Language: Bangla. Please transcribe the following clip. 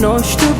nós te